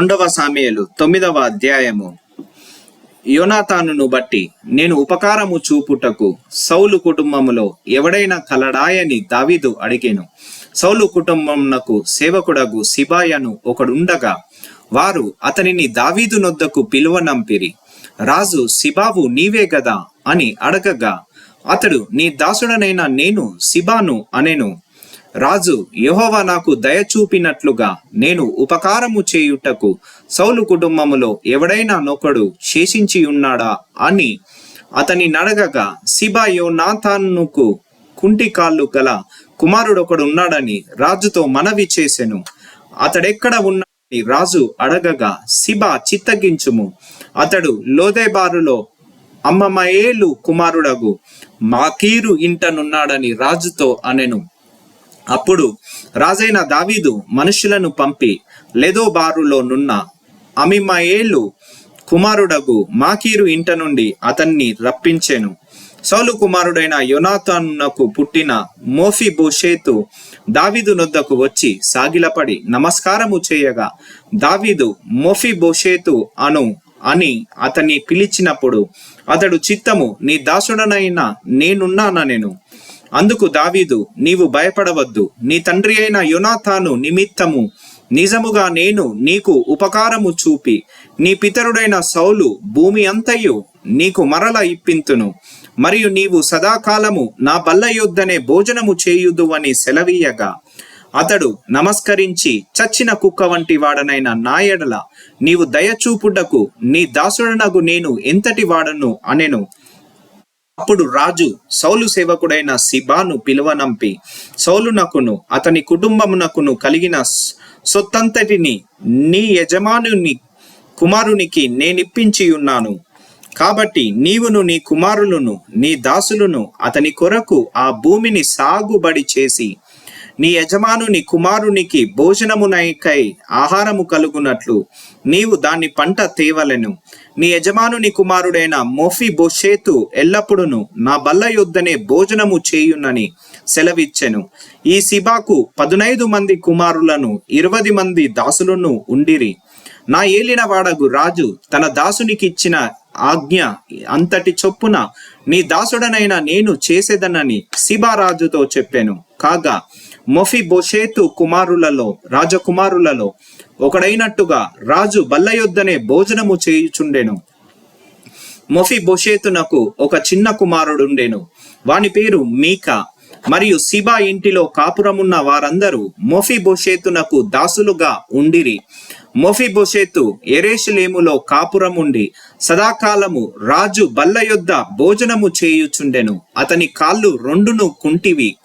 రెండవ సామెయలు తొమ్మిదవ అధ్యాయము. యోనాతానును బట్టి నేను ఉపకారము చూపుటకు సౌలు కుటుంబములో ఎవడైనా కలడాయని దావీదు అడిగాను. సౌలు కుటుంబమునకు సేవకుడగు సిబాయను ఒకడుండగా వారు అతనిని దావీదు నొద్దకు పిలువనంపిరి రాజు సిబావు నీవే గదా? అని అడగగా అతడు నీ దాసుడనైన నేను సిబాను అనెను. రాజు యెహోవా నాకు దయ చూపినట్లుగా నేను ఉపకారము చేయుటకు సౌలు కుటుంబములో ఎవడైనా నొకడు శేషించి ఉన్నాడా అని అతని నడగగా సిబా యోనాథాన్నుకు కుంటి కాళ్ళు గల కుమారుడొకడు ఉన్నాడని రాజుతో మనవి చేసెను. అతడెక్కడ ఉన్నాడని రాజు అడగగా సిబా చిత్తగించుము. అతడు లోదేబారులో అమ్మమయేలు కుమారుడగు మాకీరు ఇంటనున్నాడని రాజుతో అనెను. అప్పుడు రాజైన దావీదు మనుషులను పంపి లెదో బారులో నున్న అమిమయేలు కుమారుడగు మాకీరు ఇంట నుండి అతన్ని రప్పించెను. సౌలు కుమారుడైన యోనాతానునకు పుట్టిన మోఫి బోషేతు దావీదు నొద్దకు వచ్చి సాగిలపడి నమస్కారము చేయగా దావీదు మోఫి బోషేతు అను అని అతన్ని పిలిచినప్పుడు అతడు చిత్తము నీ దాసుడనైన నేను అందుకు దావీదు నీవు భయపడవద్దు. నీ తండ్రి అయిన యునాథాను నిమిత్తము నిజముగా నేను నీకు ఉపకారము చూపి నీ పితరుడైన సౌలు భూమి అంతయు నీకు మరల ఇప్పింతును. మరియు నీవు సదాకాలము నా బల్ల యొద్దనే భోజనము చేయుదు అని సెలవీయగా. అతడు నమస్కరించి చచ్చిన కుక్క వంటి వాడనైన నాయడల నీవు దయచూపుటకు నీ దాసుడనగు నేను ఎంతటి వాడను అనెను. అప్పుడు రాజు సౌలు సేవకుడైన సిబాను పిలువనంపి సౌలునకును అతని కుటుంబమునకును కలిగిన సొత్తంతటిని నీ యజమానుని కుమారునికి నేనిప్పించి ఉన్నాను. కాబట్టి నీవును నీ కుమారులను నీ దాసులను అతని కొరకు ఆ భూమిని సాగుబడి చేసి నీ యజమానుని కుమారునికి భోజనమునైకై ఆహారము కలుగునట్లు నీవు దాని పంట తేవలెను. నీ యజమానుని కుమారుడైన మోఫి బొషేతు ఎల్లప్పుడును నా బల్ల యొద్దనే భోజనము చేయునని సెలవిచ్చెను. ఈ సిబాకు పదునైదు మంది కుమారులను ఇరవది మంది దాసులను ఉండిరి. నా ఏలిన వాడగు రాజు తన దాసునికి ఇచ్చిన ఆజ్ఞ అంతటి చొప్పున నీ దాసుడనైన నేను చేసేదనని సిబారాజుతో చెప్పాను. కాగా మొఫి బొషేతు కుమారులలో రాజకుమారులలో ఒకడైనట్టుగా రాజు బల్లయొద్దనే భోజనము చేయుచుండెను. మొఫి బొషేతునకు ఒక చిన్న కుమారుడుండెను. వాని పేరు మీకా. మరియు సిబా ఇంటిలో కాపురమున్న వారందరూ మొఫి బొషేతునకు దాసులుగా ఉండిరి. మొఫి బొషేతు ఎరేషులేములో కాపురముండి సదాకాలము రాజు బల్ల యొద్ద భోజనము చేయుచుండెను. అతని కాళ్ళు రెండును కుంటివి.